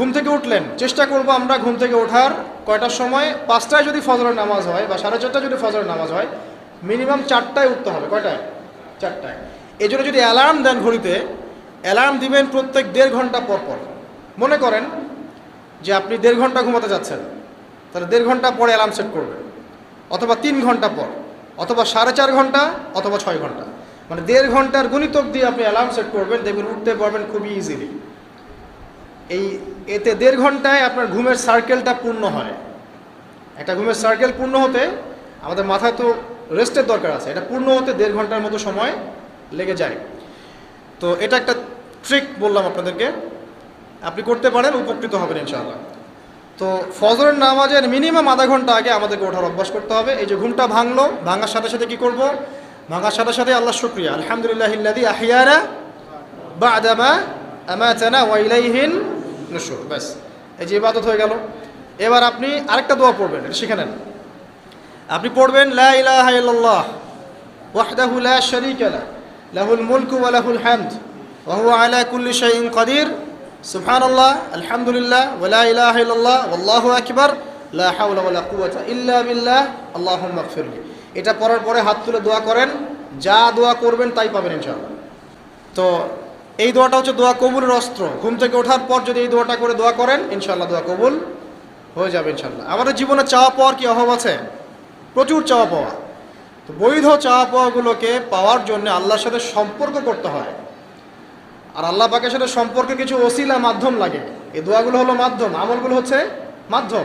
ঘুম থেকে উঠলেন। চেষ্টা করব আমরা ঘুম থেকে ওঠার। কয়টার সময়? পাঁচটায় যদি ফজরের নামাজ হয় বা সাড়ে চারটায় যদি ফজরের নামাজ হয় মিনিমাম চারটায় উঠতে হবে। কয়টায়? চারটায়। এই জন্য যদি অ্যালার্ম দেন ঘড়িতে অ্যালার্ম দিবেন প্রত্যেক দেড় ঘণ্টা পর পর। মনে করেন যে আপনি দেড় ঘণ্টা ঘুমাতে যাচ্ছেন। তাহলে দেড় ঘণ্টা পরে অ্যালার্ম সেট করবেন। অথবা তিন ঘণ্টা পর, অথবা সাড়ে চার ঘণ্টা, অথবা ছয় ঘণ্টা। মানে দেড় ঘণ্টার গণিতক দিয়ে আপনি অ্যালার্ম সেট করবেন। দেখবেন উঠতে পারবেন খুবই ইজিলি এই এতে দেড় ঘন্টায় আপনার ঘুমের সার্কেলটা পূর্ণ হয়। একটা ঘুমের সার্কেল পূর্ণ হতে আমাদের মাথায় তো রেস্টের দরকার আছে। এটা পূর্ণ হতে দেড় ঘণ্টার মতো সময় লেগে যায়। তো এটা একটা ট্রিক বললাম আপনাদেরকে। আপনি করতে পারেন, উপকৃত হবেন ইনশাআল্লাহ। তো ফজরের নামাজের মিনিমাম আধা ঘণ্টা আগে আমাদেরকে ওঠার অভ্যাস করতে হবে। এই যে ঘুমটা ভাঙলো, ভাঙার সাথে সাথে কি করব? ভাঙার সাথে সাথে আল্লাহ শুক্রিয়া। আলহামদুলিল্লাহ আহিয়ারা বা আদামা আমাতানা ওয়াইলাইহিন নুশুর ব্যাস। এই যে ইবাদত হয়ে গেল। এবার আপনি আরেকটা দোয়া পড়বেন, এটা শিখে নেন। আপনি পড়বেন, লা ইলাহা ইল্লাল্লাহ, ওয়াহদাহু লা শারীকা লা, লাহুল মুলকু ওয়া লাহুল হামদ, ওয়া হুয়া আলা কুল্লি শাইইন কাদির, সুবহানাল্লাহ, আলহামদুলিল্লাহ, ওয়া লা ইলাহা ইল্লাল্লাহ, ওয়াল্লাহু আকবার, লা হাওলা ওয়া লা ইল্লা বিল্লাহ, আল্লাহুম্মা ইগফিরলি এটা পড়ার পরে হাত তুলে দোয়া করেন, যা দোয়া করবেন তাই পাবেন ইনশাআল্লাহ। তো এই দোয়াটা হচ্ছে দোয়া কবুলের অস্ত্র। ঘুম থেকে ওঠার পর যদি এই দোয়াটা করে দোয়া করেন ইনশাল্লাহ দোয়া কবুল হয়ে যাবে ইনশাল্লাহ আমাদের জীবনে চাওয়া পাওয়ার কি অভাব আছে? প্রচুর চাওয়া পাওয়া। তো বৈধ চাওয়া পাওয়াগুলোকে পাওয়ার জন্য আল্লাহর সাথে সম্পর্ক করতে হয়। আর আল্লাহ পাকের সাথে সম্পর্কে কিছু ওসিলা মাধ্যম লাগে। এই দোয়াগুলো হলো মাধ্যম। আমলগুলো হচ্ছে মাধ্যম।